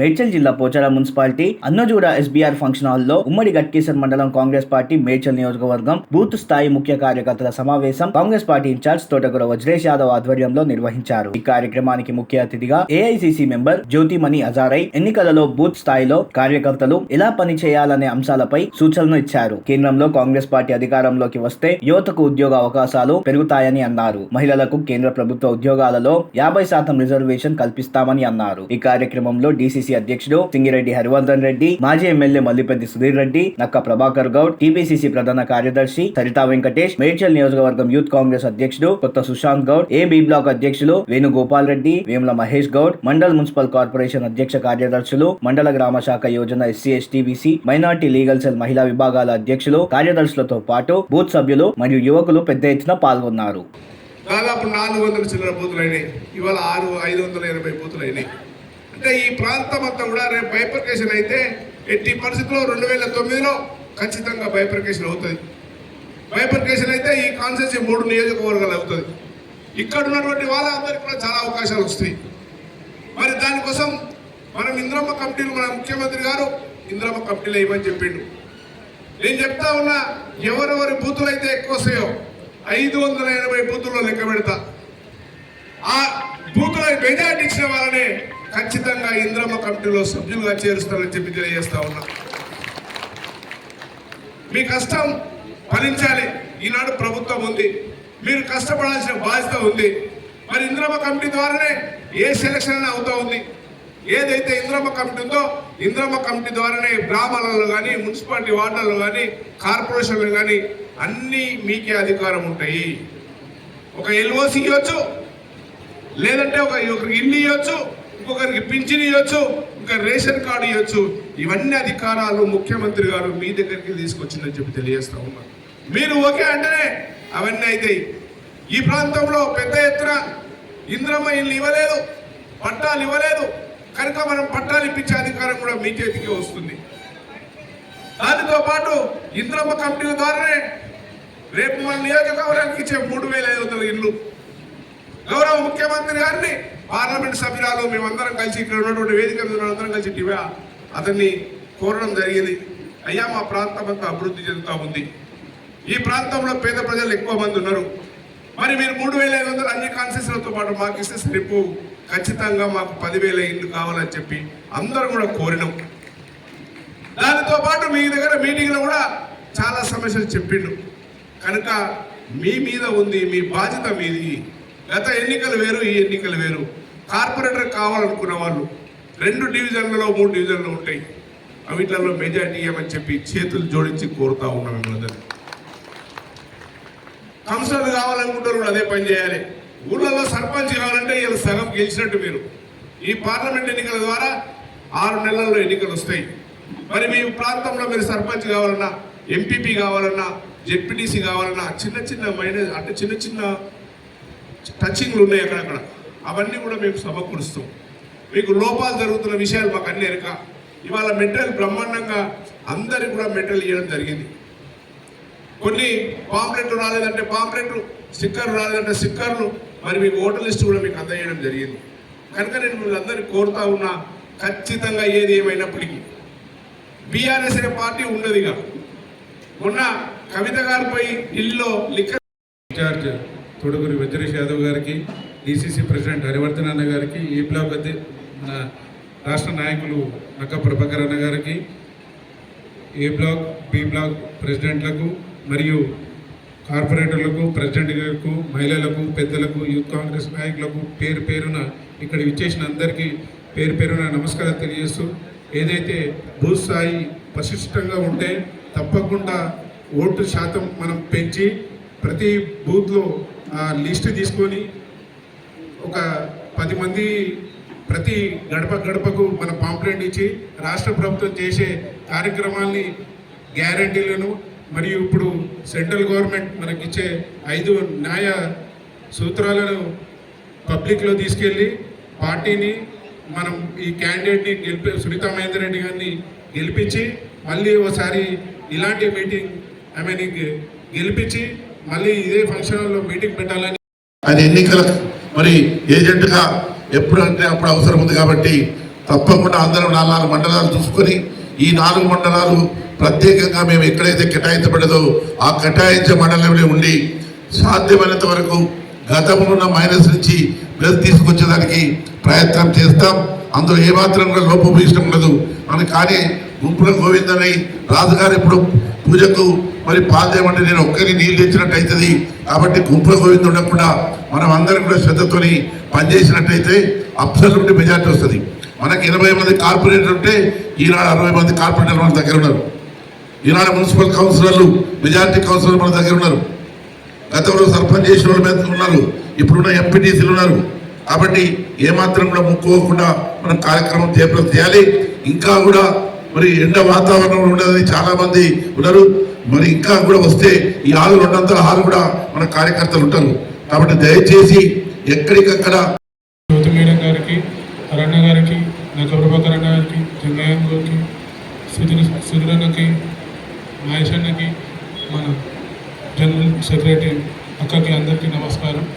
మేడ్చల్ జిల్లా Pocharam municipality Annajuda SBR function హాల్లో ఉమ్మడి గట్కేసర్ మండలం కాంగ్రెస్ పార్టీ మేడ్చల్ నియోజకవర్గం బూత్ స్థాయి ముఖ్య కార్యకర్తల సమావేశం Congress party incharge Thotaguda Vajresh Yadav ఆధ్వర్యంలో నిర్వహించారు. ఈ కార్యక్రమానికి ముఖ్య అతిథిగా ఏఐసిసి మెంబర్ జ్యోతిమణి అజారై ఎన్నికలలో బూత్ స్థాయిలో కార్యకర్తలు ఎలా పని చేయాలనే అంశాలపై సూచనలు ఇచ్చారు. కేంద్రంలో కాంగ్రెస్ పార్టీ అధికారంలోకి వస్తే యువతకు ఉద్యోగ అవకాశాలు పెరుగుతాయని అన్నారు. మహిళలకు కేంద్ర ప్రభుత్వ ఉద్యోగాలలో యాభై శాతం రిజర్వేషన్ కల్పిస్తామని అన్నారు. ఈ కార్యక్రమంలో డిసిసి అధ్యక్షుడు సింగిరెడ్డి హరివర్ధన్ రెడ్డి మాజీ ఎమ్మెల్యే మల్లిపెద్ది సుధీర్ రెడ్డి నక్క ప్రభాకర్ గౌడ్ టీపీసీసీ ప్రధాన కార్యదర్శి సరితా వెంకటేష్ మేడ్చల్ నియోజకవర్గం యూత్ కాంగ్రెస్ అధ్యక్షుడు Kotha Sushanth Goud A B block అధ్యక్షులు వేణుగోపాల్ రెడ్డి వేముల మహేష్ గౌడ్ మండల్ మున్సిపల్ కార్పొరేషన్ అధ్యక్ష కార్యదర్శులు మండల గ్రామ శాఖ Yojana SC ST BC minority legal cell మహిళా విభాగాల అధ్యక్షులు కార్యదర్శులతో పాటు బూత్ సభ్యులు మరియు యువకులు పెద్ద ఎత్తున పాల్గొన్నారు. దాదాపు నాలుగు వందల చిల్లర బూతులు అయినాయి. ఇవాళ ఆరు ఐదు వందల ఎనభై బూతులు అయినాయి. అంటే ఈ ప్రాంతం అంతా కూడా రేపు బైపర్కేషన్ అయితే ఎట్టి పరిస్థితుల్లో రెండు వేల తొమ్మిదిలో ఖచ్చితంగా బైపర్కేషన్ అవుతుంది. బైపర్కేషన్ అయితే ఈ కాన్స్టెన్సీ మూడు నియోజకవర్గాలు అవుతుంది. ఇక్కడ ఉన్నటువంటి వాళ్ళందరికీ కూడా చాలా అవకాశాలు వస్తాయి. మరి దానికోసం మనం ఇంద్రమ్మ కమిటీలు మన ముఖ్యమంత్రి గారు ఇంద్రమ్మ కమిటీలు వేయమని చెప్పిండు. నేను చెప్తా ఉన్నా ఎవరెవరి బూతులు అయితే ఎక్కువ వస్తాయో ఐదు వందల ఎనభై బూతుల్లో లెక్క పెడతా. ఆ బూతుల మెజార్టీ ఇచ్చిన వాళ్ళనే ఖచ్చితంగా ఇంద్రమ్మ కమిటీలో సభ్యులుగా చేరుస్తానని చెప్పి తెలియజేస్తా ఉన్నా. మీ కష్టం ఫలించాలి. ఈనాడు ప్రభుత్వం ఉంది. మీరు కష్టపడాల్సిన బాధ్యత ఉంది. మరి ఇంద్రమ్మ కమిటీ ద్వారానే ఏ సెలక్షన్ అయినా అవుతా ఉంది. ఏదైతే ఇంద్రమ్మ కమిటీ ఉందో ఇంద్రమ్మ కమిటీ ద్వారానే గ్రామాలలో కానీ మున్సిపాలిటీ వార్డులలో కానీ కార్పొరేషన్లు కానీ అన్నీ మీకే అధికారం ఉంటాయి. ఒక ఎల్ఓసి ఇవ్వచ్చు. లేదంటే ఒక ఇల్లు ఇవ్వచ్చు. ఇంకొకరికి పింఛన్ ఇవ్వచ్చు ఇంకా రేషన్ కార్డు ఇవ్వచ్చు ఇవన్నీ అధికారాలు ముఖ్యమంత్రి గారు మీ దగ్గరికి తీసుకొచ్చిందని చెప్పి తెలియజేస్తా ఉన్నారు మీరు ఓకే అంటేనే అవన్నీ అవుతాయి ఈ ప్రాంతంలో పెద్ద ఎత్తున ఇంద్రమ్మ ఇల్లు ఇవ్వలేదు పట్టాలు ఇవ్వలేదు. కనుక మనం పట్టాలు ఇప్పించే అధికారం కూడా మీ చేతికి వస్తుంది. దానితో పాటు ఇంద్రమ్మ కంపెనీల ద్వారానే రేపు మన నియోజకవర్గానికి ఇచ్చే మూడు వేల ఐదు వందల ఇల్లు. గౌరవ ముఖ్యమంత్రి గారిని పార్లమెంట్ సభ్యురాలు మేమందరం కలిసి ఇక్కడ ఉన్నటువంటి వేదిక మీద అందరం కలిసి టివా అతన్ని కోరడం జరిగింది. అయ్యా మా ప్రాంతం అంతా అభివృద్ధి చెందుతూ ఉంది. ఈ ప్రాంతంలో పేద ప్రజలు ఎక్కువ మంది ఉన్నారు. మరి మీరు మూడు వేల ఐదు వందలు అన్ని కాన్సెషన్లతో పాటు మాకు ఇస్తే సరిపు ఖచ్చితంగా మాకు పదివేల ఇల్లు కావాలని చెప్పి అందరం కూడా కోరినాం. దానితో పాటు మీ దగ్గర మీటింగ్లో కూడా చాలా సమస్యలు చెప్పిండు. కనుక మీ మీద ఉంది మీ బాధ్యత మీది. గత ఎన్నికలు వేరు ఈ ఎన్నికలు వేరు. కార్పొరేటర్ కావాలనుకున్న వాళ్ళు రెండు డివిజన్లలో మూడు డివిజన్లు ఉంటాయి. అవిట్లలో మెజార్టీ ఇవ్వమని చెప్పి చేతులు జోడించి కోరుతా ఉన్నాం మిమ్మల్ని కౌన్సిలర్ కావాలనుకుంటారు కూడా అదే పని చేయాలి. ఊళ్ళలో సర్పంచ్ కావాలంటే వీళ్ళు సగం గెలిచినట్టు మీరు. ఈ పార్లమెంట్ ఎన్నికల ద్వారా ఆరు నెలల్లో ఎన్నికలు వస్తాయి. మరి మీ ప్రాంతంలో మీరు సర్పంచ్ కావాలన్నా ఎంపీపీ కావాలన్నా జెడ్పీటీసీ కావాలన్నా చిన్న చిన్న మైనస్ అంటే చిన్న చిన్న టచింగ్లు ఉన్నాయి అక్కడక్కడ. అవన్నీ కూడా మేము సమకూరుస్తాం. మీకు లోపాలు జరుగుతున్న విషయాలు మాకు అన్ని ఎరక. ఇవాళ మెటీరియల్ బ్రహ్మాండంగా అందరికి కూడా మెటీరియల్ ఇవ్వడం జరిగింది. కొన్ని పాంప్లెట్లు రాలేదంటే పాంప్లెట్లు స్టిక్కర్లు రాలేదంటే స్టిక్కర్లు మరి మీకు ఓటర్ లిస్ట్ కూడా మీకు అందజేయడం జరిగింది. కనుక నేను మిమ్మల్ని కోరుతా ఉన్నా ఖచ్చితంగా ఏది ఏమైనప్పటికీ. బీఆర్ఎస్ అనే పార్టీ ఉండదుగా మొన్న కవిత గారు పోయి ఢిల్లీలో లిక్కర్ ఇన్ఛార్జ్ తొడుగురి వెంకటేష్ యాదవ్ గారికి డీసీసీ ప్రెసిడెంట్ హరివర్ధన్ అన్న గారికి ఈ బ్లాక్ మన రాష్ట్ర నాయకులు నక్క ప్రభాకర్ అన్న గారికి ఏ బ్లాక్ బి బ్లాక్ ప్రెసిడెంట్లకు మరియు కార్పొరేటర్లకు ప్రెసిడెంట్లకు మహిళలకు పెద్దలకు యూత్ కాంగ్రెస్ నాయకులకు పేరు పేరున ఇక్కడ విచ్చేసిన అందరికీ పేరు పేరున నమస్కారం తెలియజేస్తూ ఏదైతే భూస్థాయి పరిశిష్టంగా ఉంటే తప్పకుండా ఓటు శాతం మనం పెంచి ప్రతి బూత్లో లిస్ట్ తీసుకొని ఒక పది మంది ప్రతి గడప గడపకు మన పాంప్లెంట్ ఇచ్చి రాష్ట్ర ప్రభుత్వం చేసే కార్యక్రమాల్ని గ్యారంటీలను మరియు ఇప్పుడు సెంట్రల్ గవర్నమెంట్ మనకిచ్చే ఐదు న్యాయ సూత్రాలను పబ్లిక్లో తీసుకెళ్ళి పార్టీని మనం ఈ క్యాండిడేట్ని గెలిపి సునీతా మహేందర్ రెడ్డి గారిని గెలిపించి మళ్ళీ ఒకసారి ఇలాంటి మీటింగ్ ఐ మీన్ గెలిపించి మళ్ళీ ఇదే ఫంక్షన్ హాల్లో మీటింగ్ పెట్టాలని ఆయన ఎన్నికల మరి ఏజెంట్గా ఎప్పుడు అంటే అప్పుడు అవసరం ఉంది కాబట్టి తప్పకుండా అందరం నాలుగు మండలాలు చూసుకొని ఈ నాలుగు మండలాలు ప్రత్యేకంగా మేము ఎక్కడైతే కేటాయించబడదో ఆ కేటాయించే మండలంలో ఉండి సాధ్యమైనంత వరకు గతంలో ఉన్న మైనస్ నుంచి ప్లస్ తీసుకొచ్చేదానికి ప్రయత్నం చేస్తాం. అందులో ఏమాత్రం కూడా లోపభూయిష్టం ఉండదు. అని కానీ గుంపుల గోవిందని రాజుగారు ఇప్పుడు పూజకు మరి పాదేమంటే నేను ఒక్కరి నీళ్ళు తెచ్చినట్టు అవుతుంది కాబట్టి గుంపుల గోవింద ఉండకుండా మనం అందరం కూడా శ్రద్ధతోని పనిచేసినట్టయితే అబ్సల్యూట్ మెజార్టీ వస్తుంది. మనకి ఇరవై మంది కార్పొరేటర్ ఉంటే ఈనాడు అరవై మంది కార్పొరేటర్లు మన దగ్గర ఉన్నారు. ఈనాడు మున్సిపల్ కౌన్సిలర్లు మెజార్టీ కౌన్సిలర్ మన దగ్గర ఉన్నారు. గతంలో సర్పంచ్ చేసిన వాళ్ళు మీద ఉన్నారు. ఇప్పుడున్న ఎంపీటీసీలు ఉన్నారు. కాబట్టి ఏమాత్రం కూడా ముక్కుకోకుండా మనం కార్యక్రమం చేపలు చేయాలి. ఇంకా కూడా మరి ఎండ వాతావరణం ఉండదని చాలా మంది ఉన్నారు. మరి ఇంకా కూడా వస్తే ఈ ఆరు రెండు వందల ఆరు కూడా మన కార్యకర్తలు ఉంటారు. కాబట్టి దయచేసి ఎక్కడికక్కడ జ్యోతి మేడం గారికి అరణ్య గారికి నక్క ప్రభాకర్ గారికి జంగయ్య గారికి సుధీర్ మహేష్ అన్నకి మన జనరల్ సెక్రటరీ అక్కకి అందరికీ నమస్కారం.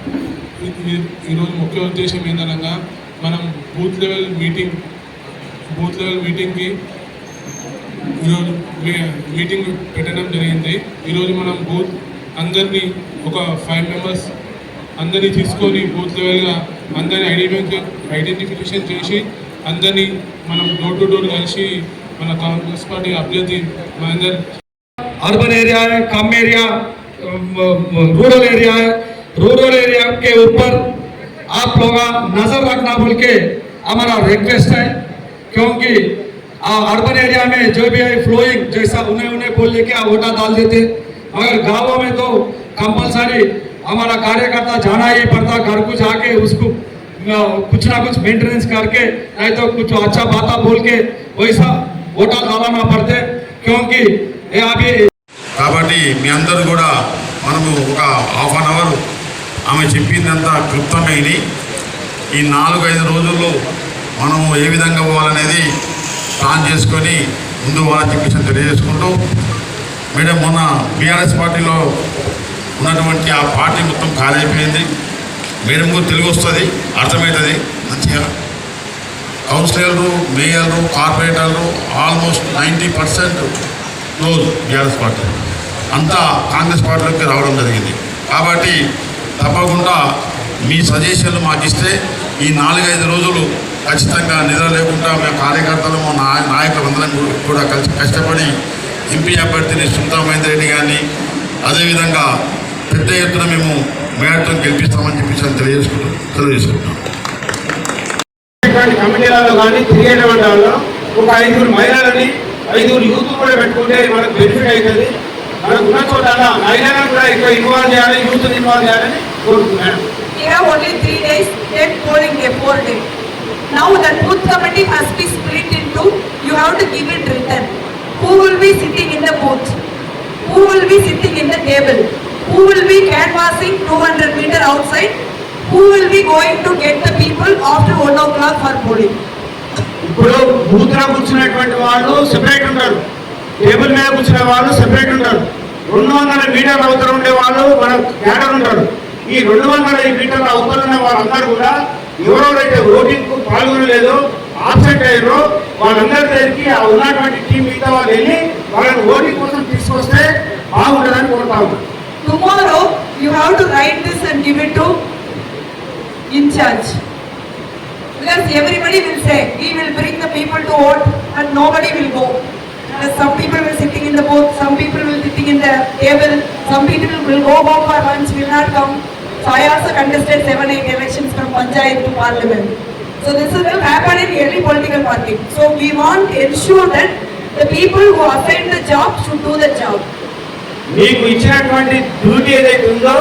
ఈ- ఈరోజు ముఖ్య ఉద్దేశం ఏంటనగా మనం booth level meeting booth level మీటింగ్కి ఈరోజు మీ- మీటింగ్ పెట్టడం జరిగింది ఈరోజు మనం బూత్ అందరినీ ఒక ఫైవ్ మెంబర్స్ అందరినీ తీసుకొని బూత్ లెవెల్గా అందరినీ ఐడెంటిఫై ఐడెంటిఫికేషన్ చేసి అందరినీ మనం డోర్ టు డోర్ కలిసి మన కాంగ్రెస్ పార్టీ అభ్యర్థి మహేందర్ अर्बन एरिया है कम एरिया रूरल एरिया है रूरल एरिया के ऊपर आप लोग नजर रखना बोल के हमारा रिक्वेस्ट है क्योंकि अर्बन एरिया में जो भी है फ्लोइंग जैसा उन्हें उन्हें बोल लेके आप वोटा डाल देते मगर गांवों में तो कंपलसरी हमारा कार्यकर्ता जाना ही पड़ता घर को जाके उसको अ, कुछ ना कुछ मेंटेनेंस करके नहीं तो कुछ अच्छा बात बोल के वैसा वोटा डालना पड़ते क्योंकि ये अभी కాబట్టి మీ అందరూ కూడా మనము ఒక హాఫ్ అన్ అవర్ ఆమె చెప్పిందంతా క్లుప్తంగా విని ఈ నాలుగు ఐదు రోజుల్లో మనము ఏ విధంగా పోవాలనేది ప్లాన్ చేసుకొని ముందు పోవాలని చెప్పేసి తెలియజేసుకుంటూ మేడం మొన్న బీఆర్ఎస్ పార్టీలో ఉన్నటువంటి ఆ పార్టీ మొత్తం ఖాళీ అయిపోయింది మేడం కూడా తెలుగు వస్తుంది అర్థమవుతుంది మంచిగా. కౌన్సిలర్లు మేయర్లు కార్పొరేటర్లు almost ninety percent close BRS party. అంతా కాంగ్రెస్ పార్టీలోకి రావడం జరిగింది. కాబట్టి తప్పకుండా మీ సజెషన్లు మాకు ఇస్తే ఈ నాలుగైదు రోజులు ఖచ్చితంగా నిద్ర లేకుండా మేము కార్యకర్తలు మా నాయ నాయకులు అందరం కూడా కలిసి కష్టపడి ఎంపీ అభ్యర్థిని సునీతా మహేందర్ రెడ్డి గారిని అదేవిధంగా పెద్ద ఎత్తున మేము మేడతో గెలిపిస్తామని చెప్పేసి తెలియజేసుకుంటాం తెలియజేసుకుంటాం కమిటీలలో కానీ తిరిగేటువంటి వాళ్ళు ఒక ఐదుగురు మహిళలని ఐదుగురు యూత్ కూడా పెట్టుకుంటే మనకు బెనిఫిట్ అవుతుంది. మనకు ఉన్న చోట మహిళలను కూడా ఎక్కువ ఇన్వాల్వ్ చేయాలి యూత్ ఇన్వాల్వ్ చేయాలని కోరుతున్నాను three days, then polling day, four day. Now the booth committee has been split into, you have to give it written. Who will be sitting in the booth? Who will be sitting in the table? Who will be canvassing two hundred meter outside? Who will be going to get the people after 1 o'clock for polling? ఇప్పుడు బూత్లో కూర్చున్నటువంటి వాళ్ళు separate ఉంటారు table మీద కూర్చునే వాళ్ళు separate ఉంటారు రెండు వందల మీటర్ల అవతల ఉండే వాళ్ళు మన క్యాడర్ ఉంటారు ఈ రెండు వందల మీటర్ల అవతల ఉన్న వాళ్ళందరూ కూడా ఎవరెవరైతే ఓటింగ్ కు పాల్గొనలేదో ఆబ్సెంట్ అయ్యారో వాళ్ళందరి దగ్గరికి ఆ ఉన్నటువంటి టీం మిగతా వాళ్ళు వెళ్ళి వాళ్ళని ఓటింగ్ కోసం తీసుకొస్తే బాగుంటుందని కోరుతా ఉన్నాను Tomorrow, you have to write this and give it to in charge. Because everybody will say, we will bring the people to vote and nobody will go. Because some people will sitting in the booth, some people will sitting in the table, some people will go home for lunch, will not come. So I also contested seven, eight elections from Panchayat to parliament. So this will happen in every political party. So we want to ensure that the people who assign the job should do the job. మీకు ఇచ్చినటువంటి duty ఏదైతే ఉందో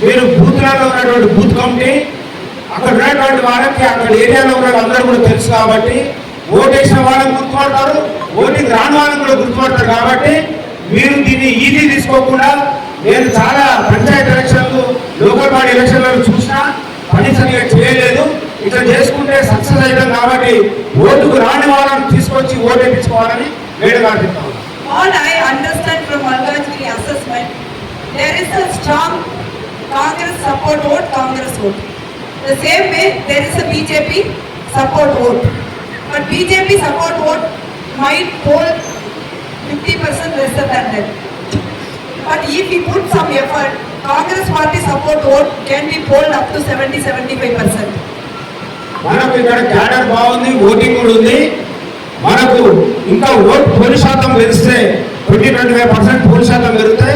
మీరు బూత్లలో ఉన్నటువంటి booth committee అక్కడ ఉన్నటువంటి వాళ్ళకి అక్కడ ఏరియాలో ఉన్న అందరూ కూడా తెలుసు కాబట్టి ఓటేసిన వాళ్ళని గుర్తుపడతారు ఓటింగ్ రాని వాళ్ళని కూడా గుర్తుపడతారు కాబట్టి మీరు దీన్ని ఈజీ తీసుకోకుండా నేను చాలా పంచాయత్ ఎలక్షన్లు లోకల్ ఎలక్షన్లను చూసినా పని సరిగా చేయలేదు ఇట్లా చేసుకుంటే సక్సెస్ అవుతాం కాబట్టి ఓటుకు రాని వాళ్ళని తీసుకొచ్చి ఓటు వేయించుకోవాలని వేడుగా చెప్తాను All I understand from Malkajgiri assessment, there is a strong Congress support vote, Congress vote. The same way, there is a BJP support vote. But BJP support vote might poll 50% lesser than that. But if we put some effort, Congress party support vote can be polled up to 70-75%. మనకు ఇక్కడ cadre బాగుంది voting కూడా ఉంది మనకు ఇంకా vote పోలి శాతం పెరిస్తే ట్వంటీ ట్వంటీ ఫైవ్ పర్సెంట్ పోలి శాతం పెరిగితే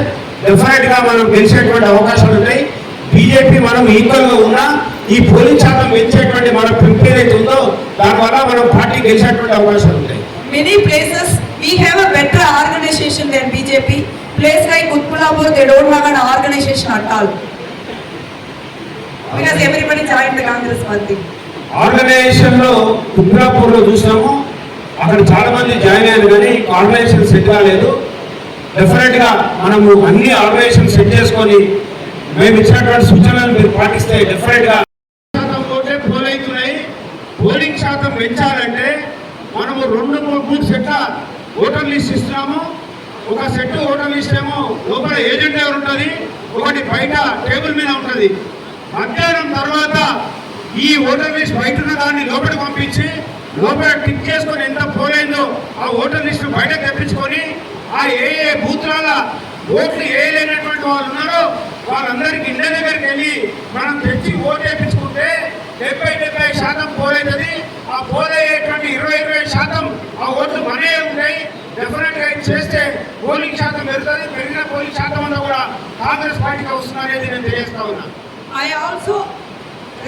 డెఫినెట్గా మనం గెలిచేటువంటి అవకాశాలు ఉన్నాయి బీజేపీ మనం ఈక్వల్గా ఉన్నా ఈ పోలింగ్ శాతం పెంచేటువంటి మన ప్రిపేర్ ఏదైతే ఉందో దానివల్ల మనం పార్టీ గెలిచేటువంటి అవకాశాలు ఉంటాయి Many places, we have a better organization than BJP. Place like Utpulapur, they don't have an organization at all. Because everybody joined the Congress party. ఆర్గనైజేషన్లో కుబ్రాపూర్లో చూసినాము అక్కడ చాలా మంది జాయిన్ అయ్యారు కానీ ఆర్గనైజేషన్ సెట్ కాలేదు డెఫినెట్గా మనము అన్ని ఆర్గనైజేషన్ సెట్ చేసుకొని మేము ఇచ్చినటువంటి సూచనలు మీరు పాటిస్తే డెఫినెట్గా పోల్ అవుతున్నాయి పోలింగ్ శాతం పెంచాలంటే మనము రెండు మూడు మూడు సెట్ల ఓటర్ లిస్ట్ ఇస్తున్నాము ఒక సెట్ ఓటర్ లిస్ట్ లోపల ఏజెంట్ ఎవరు ఉంటుంది? ఒకటి బయట టేబుల్ మీద ఉంటుంది. మధ్యాహ్నం తర్వాత ఈ ఓటర్ లిస్ట్ బయట ఉన్న దాన్ని లోపలికి పంపించి లోపల టిక్ చేసుకొని ఎంత పోలైందో ఆ ఓటర్ లిస్ట్ బయట తెప్పించుకొని ఆ ఏ ఏ బూత్రాల ఓట్లు వేయలేనటువంటి వాళ్ళు ఉన్నారో వాళ్ళందరికీ ఇంటి దగ్గరికి వెళ్ళి మనం తెచ్చి ఓటు వేయించుకుంటే డెబ్బై డెబ్బై శాతం పోలైతుంది. ఆ పోలయ్యేటువంటి ఇరవై ఇరవై శాతం ఆ ఓట్లు మనే ఉంటాయి. డెఫినెట్గా చేస్తే పోలింగ్ శాతం పెరుగుతుంది. పెరిగిన పోలింగ్ శాతం అంతా కూడా కాంగ్రెస్ పార్టీకి వస్తుందనేది నేను తెలియజేస్తా ఉన్నా. I also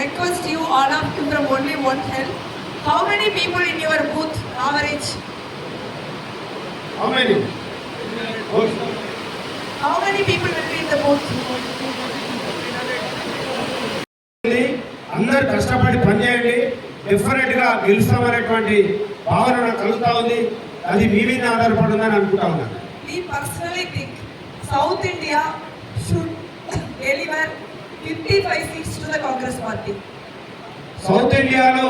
request you all of you from only one health how many people in your booth average how many how many people అందరు కష్టపడి పనిచేయండి. డిఫరెంట్గా గెలుస్తామనేటువంటి భావన కలుగుతా ఉంది. అది మీ మీద ఆధారపడి ఉందని అనుకుంటా ఉన్నాను We personally think South India should deliver 55 seats to the Congress party. South ఇండియాలో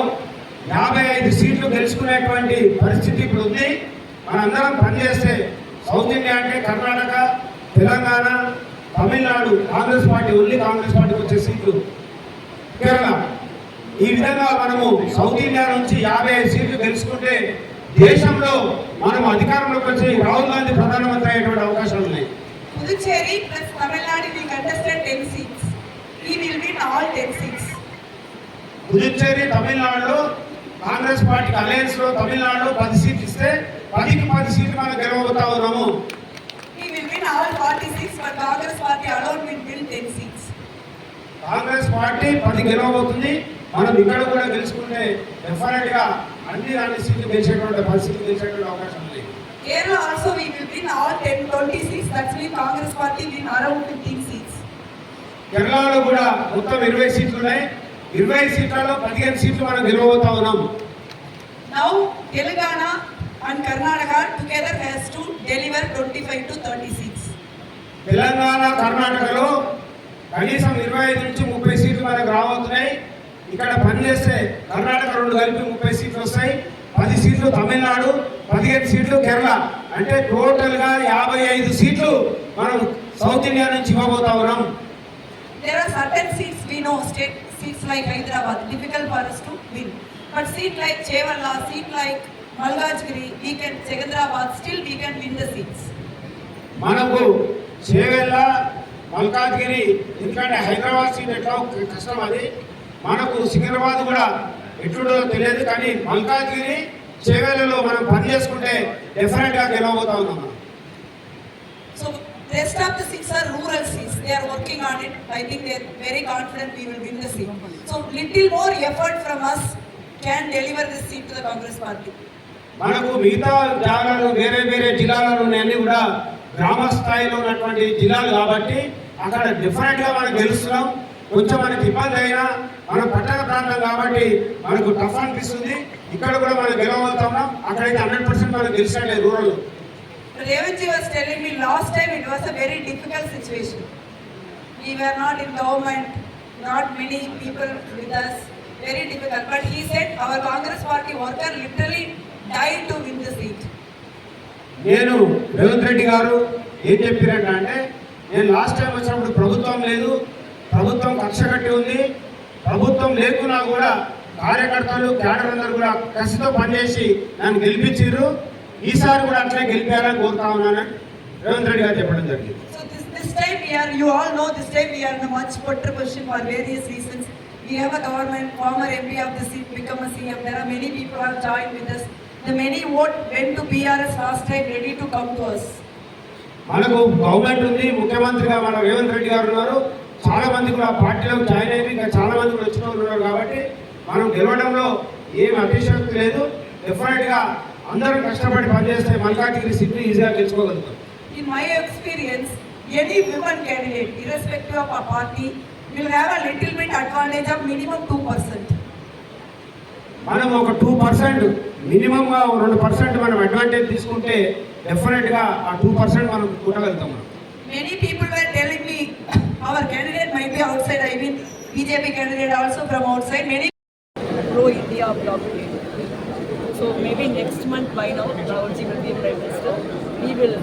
యాభై ఐదు సీట్లు గెలుచుకునేటువంటి పరిస్థితి ఇప్పుడు ఉంది. మనందరం పనిచేస్తే సౌత్ ఇండియా అంటే Karnataka Telangana Tamil Nadu Congress party only Congress పార్టీకి వచ్చే సీట్లు. కేరళ ఈ విధంగా మనము సౌత్ ఇండియా నుంచి యాభై ఐదు సీట్లు గెలుచుకుంటే దేశంలో మనం అధికారంలోకి వచ్చి రాహుల్ గాంధీ ప్రధానమంత్రి అయ్యేటువంటి అవకాశాలు ఉన్నాయి Puducherry plus Tamil Nadu will contest at 10 seats. He will win all 10 seats. Puducherry తమిళనాడులో కాంగ్రెస్ పార్టీకి అలయన్స్లో తమిళనాడులో పది సీట్లు ఇస్తే పదికి పది సీట్లు మనం గెలవబోతా ఉన్నాము He will win all 40 seats, but Congress party alone will win 10 seats. Congress party పది గెలవబోతుంది మనం ఇక్కడ కూడా గెలుచుకుంటే డెఫినెట్గా అన్ని అన్ని సీట్లు గెలిచేటువంటి పరిస్థితి గెలిచేటువంటి అవకాశం ఉంది Kerala also we will win all 10, 20 seats. That's mean Congress party win around 15 seats. కేరళలో కూడా మొత్తం ఇరవై సీట్లు ఉన్నాయి ఇరవై సీట్లలో పదిహేను సీట్లు మనం గెలవబోతా ఉన్నాం Now Telangana and Karnataka together has to deliver 25 to 30 seats. Telangana కర్ణాటకలో కనీసం ఇరవై ఐదు నుంచి ముప్పై సీట్లు మనకు రాబోతున్నాయి ఇక్కడ పని చేస్తే కర్ణాటక రెండు కలిపి ముప్పై సీట్లు వస్తాయి. పది సీట్లు తమిళనాడు పదిహేను సీట్లు కేరళ. అంటే టోటల్గా యాభై ఐదు సీట్లు మనం సౌత్ ఇండియా నుంచి ఇవ్వబోతా ఉన్నాం. మనకు చేవెల్లా మల్కాజ్గిరి ఎందుకంటే హైదరాబాద్ సీట్ ఎట్లా కష్టం అది? మనకు సికింద్రాబాద్ కూడా ఎట్లుండదో తెలియదు కానీ మల్కాజ్గిరి చేవెళ్ళలో మనం పని చేసుకుంటే డెఫినెట్గా గెలవబోతా ఉన్నాం. So rest of the seats are rural seats. They are working on it. I think they are very confident we will win the seat. So little more effort from us can deliver this seat to the Congress party. మనకు మిగతా జాగాలు వేరే వేరే జిల్లాలలో అన్ని కూడా గ్రామ స్థాయిలో ఉన్నటువంటి జిల్లాలు కాబట్టి అక్కడ డిఫరెంట్గా మనం గెలుస్తున్నాం కొంచెం మనకి ఇబ్బంది అయినా మన పట్టణ ప్రాంతం కాబట్టి మనకు టఫ్ అనిపిస్తుంది. ఇక్కడ కూడా మనం గెలవవుతున్నాం అక్కడైతే హండ్రెడ్ పర్సెంట్ మనకు గెలిచాలి rural. Revanth ji was telling me last time it was very difficult situation we were not in government not many people with us very difficult but he set our Congress party worker literally died to win the seat నేను రేవంత్ రెడ్డి గారు ఏం చెప్పారంటే నేను last time వచ్చినప్పుడు ప్రభుత్వం లేదు ప్రభుత్వం కక్ష కట్టి ఉంది. ప్రభుత్వం లేకున్నా కూడా కార్యకర్తలు క్యాడర్ అందరూ కూడా కసితో పనిచేసి నన్ను గెలిపించారు ఈసారి కూడా అట్లే గెలిపారని కోరుతా ఉన్నాను రేవంత్ రెడ్డి గారు చెప్పడం జరిగింది So this, this time we are, you all know this time we are in a much better position for various reasons. We have a government, former MP of the seat become a CM. There are many people who have joined with us. The many vote went to PRS last time ready to come to us. మనకు government ఉంది ముఖ్యమంత్రిగా మన రేవంత్ రెడ్డి గారు ఉన్నారు చాలా మంది కూడా పార్టీలో జాయిన్ అయ్యి ఇంకా చాలా మంది కూడా వచ్చిన ఉన్నారు కాబట్టి మనం గెలవడంలో ఏం అతిశక్తి లేదు. డెఫినెట్గా అందరం కష్టపడి పనిచేస్తే మల్కాజ్గిరి సిటీ ఈజీగా గెలుచుకోగలుగుతాం. In my experience, any women candidate, irrespective of our party, will have a little bit advantage of minimum two percent. మనం ఒక టూ పర్సెంట్ మినిమంగా రెండు పర్సెంట్ మనం అడ్వాంటేజ్ తీసుకుంటే డెఫినెట్గా ఆ టూ పర్సెంట్ మనం కూటగలుగుతాం మనం people be outside I mean BJP candidate also from outside many grow India bloc so maybe next month by now Rahulji will be prime minister we will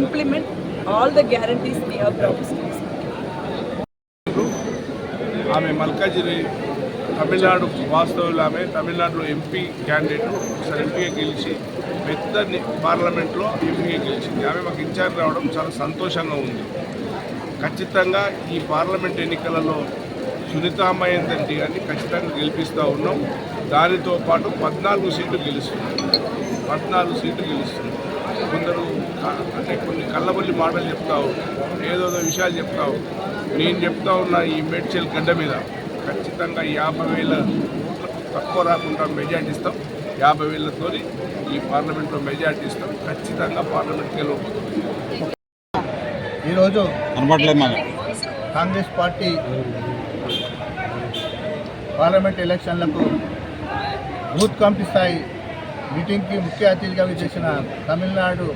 implement all the guarantees we have promise ఆమె మల్కాజీని తమిళనాడు వాస్తవంలో ఆమె తమిళనాడులో MP candidate ఒకసారి ఎంపీగా గెలిచి పెద్ద పార్లమెంట్లో ఎంపీగా గెలిచింది. ఆమె మాకు ఇన్ఛార్జ్ రావడం చాలా సంతోషంగా ఉంది. ఖచ్చితంగా ఈ పార్లమెంట్ ఎన్నికలలో సునీతామ్మ ఏంటంటే కానీ ఖచ్చితంగా గెలిపిస్తూ ఉన్నాం. దానితో పాటు పద్నాలుగు సీట్లు గెలుస్తుంది పద్నాలుగు సీట్లు గెలుస్తుంది కొందరు అంటే కొన్ని కళ్ళబొల్లి మాటలు చెప్తావు ఏదో విషయాలు చెప్తావు. నేను చెప్తా ఉన్న ఈ మేడ్చల్ గడ్డ మీద ఖచ్చితంగా యాభై వేల తక్కువ రాకుండా మెజార్టీ ఇస్తాం. యాభై వేలతో ఈ పార్లమెంట్లో మెజార్టీ ఇస్తాం. ఖచ్చితంగా పార్లమెంట్కి వెళ్ళబోతుంది ఈరోజు కాంగ్రెస్ పార్టీ పార్లమెంట్ ఎలక్షన్లకు బూత్ కమిటీ స్థాయి మీటింగ్కి ముఖ్య అతిథిగా విచ్చేసిన తమిళనాడు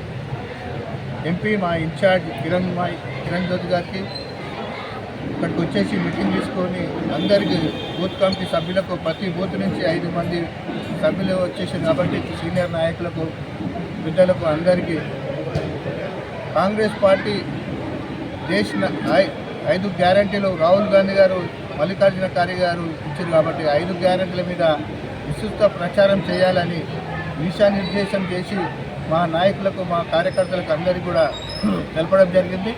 ఎంపీ మా ఇన్ఛార్జ్ కిరణ్ మా కిరణ్ జ్యోతి గారికి ఇక్కడికి వచ్చేసి మీటింగ్ తీసుకొని అందరికీ బూత్ కమిటీ సభ్యులకు ప్రతి బూత్ నుంచి ఐదు మంది సభ్యులు వచ్చేసి కాబట్టి సీనియర్ నాయకులకు బిడ్డలకు అందరికీ కాంగ్రెస్ పార్టీ చేసిన ఐ- ఐదు గ్యారంటీలు రాహుల్ గాంధీ గారు మల్లికార్జున ఖార్గే గారు ఇచ్చారు కాబట్టి ఐదు గ్యారంటీల మీద విస్తృత ప్రచారం చేయాలని దిశానిర్దేశం చేసి మా నాయకులకు మా కార్యకర్తలకు అందరికీ కూడా తెలపడం జరిగింది.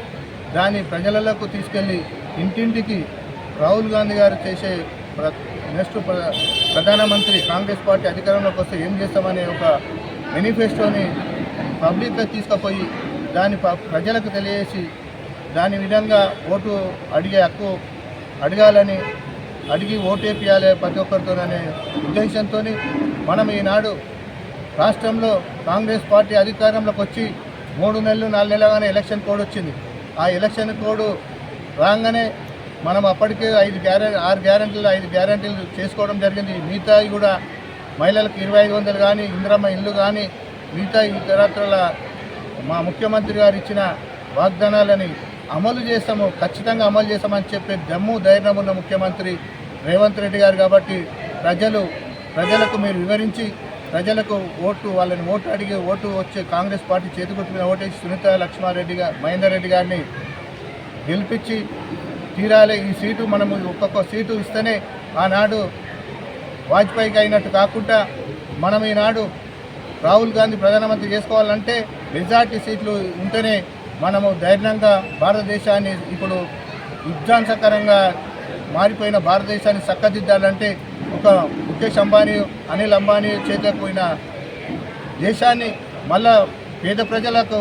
దాన్ని ప్రజలకు తీసుకెళ్ళి ఇంటింటికి రాహుల్ గాంధీ గారు చేసే ప్ర నెక్స్ట్ ప్ర- ప్రధానమంత్రి కాంగ్రెస్ పార్టీ అధికారంలోకి వస్తే ఏం చేస్తామనే ఒక మేనిఫెస్టోని పబ్లిక్గా తీసుకుపోయి దాన్ని ప- ప్రజలకు తెలియజేసి దాని విధంగా ఓటు అడిగే హక్కు అడగాలని అడిగి ఓటేపియాలి వేపియాలి ప్రతి ఒక్కరితోననే ఉద్దేశంతో మనం ఈనాడు రాష్ట్రంలో కాంగ్రెస్ పార్టీ అధికారంలోకి వచ్చి మూడు నెలలు నాలుగు నెలలుగానే ఎలక్షన్ కోడ్ వచ్చింది. ఆ ఎలక్షన్ కోడ్ రాగానే మనం అప్పటికే ఐదు గ్యారె ఆరు గ్యారెంటీలు ఐదు గ్యారెంటీలు చేసుకోవడం జరిగింది. మిగతా కూడా మహిళలకు ఇరవై ఐదు వందలు కానీ ఇందిరమ్మ ఇల్లు కానీ మిగతా ఇతరత్రల మా ముఖ్యమంత్రి గారు ఇచ్చిన వాగ్దానాలని అమలు చేస్తాము ఖచ్చితంగా అమలు చేస్తామని చెప్పే దమ్ము ధైర్యం ఉన్న ముఖ్యమంత్రి రేవంత్ రెడ్డి గారు కాబట్టి ప్రజలు ప్రజలకు మీరు వివరించి ప్రజలకు ఓటు వాళ్ళని ఓటు అడిగి ఓటు వచ్చే కాంగ్రెస్ పార్టీ చేతికొట్టు మీద ఓటేసి సునీత లక్ష్మారెడ్డి గారు మహేందర్ రెడ్డి గారిని గెలిపించి తీరాలి. ఈ సీటు మనము ఒక్కొక్క సీటు ఇస్తేనే ఆనాడు వాజ్పేయికి అయినట్టు కాకుండా మనం ఈనాడు రాహుల్ గాంధీ ప్రధానమంత్రి చేసుకోవాలంటే మెజార్టీ సీట్లు ఉంటేనే మనము ధైర్యంగా భారతదేశాన్ని ఇప్పుడు విధ్వంసకరంగా మారిపోయిన భారతదేశాన్ని చక్కదిద్దాలంటే ఒక ముఖేష్ అంబానీ అనిల్ అంబానీ చేతకు పోయిన దేశాన్ని మళ్ళా పేద ప్రజలకు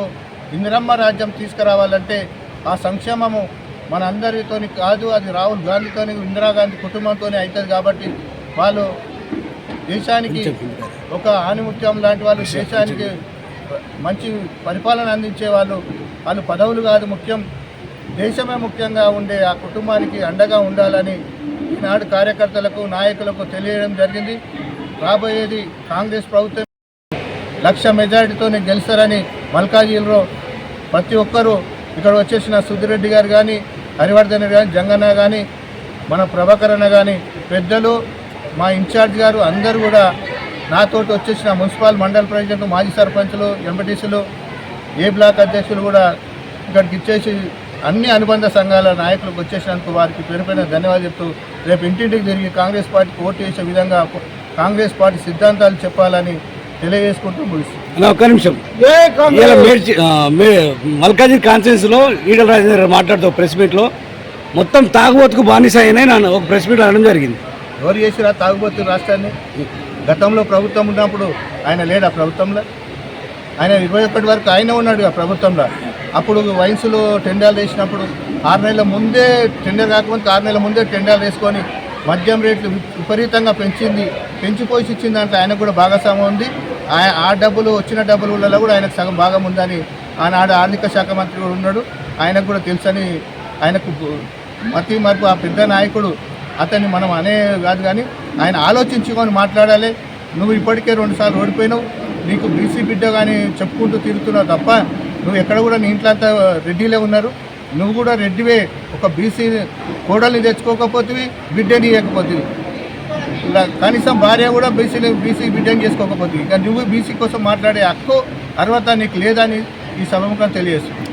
ఇందిరమ్మ రాజ్యం తీసుకురావాలంటే ఆ సంక్షేమము మన అందరితోని కాదు అది రాహుల్ గాంధీతోని ఇందిరాగాంధీ కుటుంబంతోనే అవుతుంది కాబట్టి వాళ్ళు దేశానికి ఒక ఆనిముత్యం లాంటి వాళ్ళు దేశానికి మంచి పరిపాలన అందించే వాళ్ళు వాళ్ళు పదవులు కాదు ముఖ్యం దేశమే ముఖ్యంగా ఉండే ఆ కుటుంబానికి అండగా ఉండాలని ఈనాడు కార్యకర్తలకు నాయకులకు తెలియడం జరిగింది. రాబోయేది కాంగ్రెస్ ప్రభుత్వం. లక్ష మెజారిటీతోనే గెలుస్తారని మల్కాజీలో ప్రతి ఒక్కరూ ఇక్కడ వచ్చేసిన సుధిరెడ్డి గారు కానీ హరివర్ధన్ కానీ జంగన్న కానీ మన ప్రభాకర్ అన్న కానీ పెద్దలు మా ఇన్ఛార్జ్ గారు అందరూ కూడా నాతోటి వచ్చేసిన మున్సిపల్ మండల ప్రెసిడెంట్ మాజీ సర్పంచులు ఎంపటీసీలు ఏ బ్లాక్ అధ్యక్షులు కూడా ఇక్కడికి ఇచ్చేసి అన్ని అనుబంధ సంఘాల నాయకులకు వచ్చేసినందుకు వారికి పేరు పైన ధన్యవాదాలు చెప్తూ రేపు ఇంటింటికి తిరిగి కాంగ్రెస్ పార్టీకి ఓటు చేసే విధంగా కాంగ్రెస్ పార్టీ సిద్ధాంతాలు చెప్పాలని తెలియజేసుకుంటూ ముగిస్తుంది ఒక్క నిమిషం. ఇలా మేడ్చి ఆ, మే- మల్కాజిర్ కాన్ఫరెన్స్లో ఈడల రాజేంద్ర మాట్లాడుతూ ప్రెస్ మీట్లో మొత్తం తాగుబోతుకు బానిస నన్ను ఒక ప్రెస్ మీట్ అనడం జరిగింది. ఎవరు చేసిరా తాగుబోతు రాష్ట్రాన్ని? గతంలో ప్రభుత్వం ఉన్నప్పుడు ఆయన లేడా ప్రభుత్వంలో? ఆయన ఇరవై ఒకటి వరకు ఆయన ఉన్నాడు ఆ ప్రభుత్వంలో. అప్పుడు వయసులో టెండర్లు వేసినప్పుడు ఆరు నెలల ముందే టెండర్ కాకపోతే ఆరు నెలల ముందే టెండర్లు వేసుకొని మద్యం రేట్లు విపరీతంగా పెంచింది. పెంచిపోసి ఇచ్చిన దాంట్లో ఆయనకు కూడా భాగస్వామ్యం ఉంది. ఆ- ఆ డబ్బులు వచ్చిన డబ్బులలో కూడా ఆయనకు సగం భాగం ఉందని ఆనాడు ఆర్థిక శాఖ మంత్రి కూడా ఉన్నాడు. ఆయనకు కూడా తెలుసని ఆయనకు మతి మరపు ఆ పెద్ద నాయకుడు అతన్ని మనం అనే కాదు కానీ ఆయన ఆలోచించుకొని మాట్లాడాలి. నువ్వు ఇప్పటికే రెండుసార్లు ఓడిపోయినావు. నీకు బీసీ బిడ్డ కానీ చెప్పుకుంటూ తిరుగుతున్నావు తప్ప నువ్వు ఎక్కడ కూడా నీ ఇంట్లో అంతా రెడ్డిలే ఉన్నారు. నువ్వు కూడా రెడ్డివే. ఒక బీసీ కోడల్ని తెచ్చుకోకపోతే బిడ్డని ఇవ్వకపోతే ఇలా కనీసం భార్య కూడా బీసీని బీసీ బిడ్డని చేసుకోకపోతే ఇంకా నువ్వు బీసీ కోసం మాట్లాడే హక్కు అర్హత నీకు లేదని ఈ సభముఖం తెలియజేస్తుంది.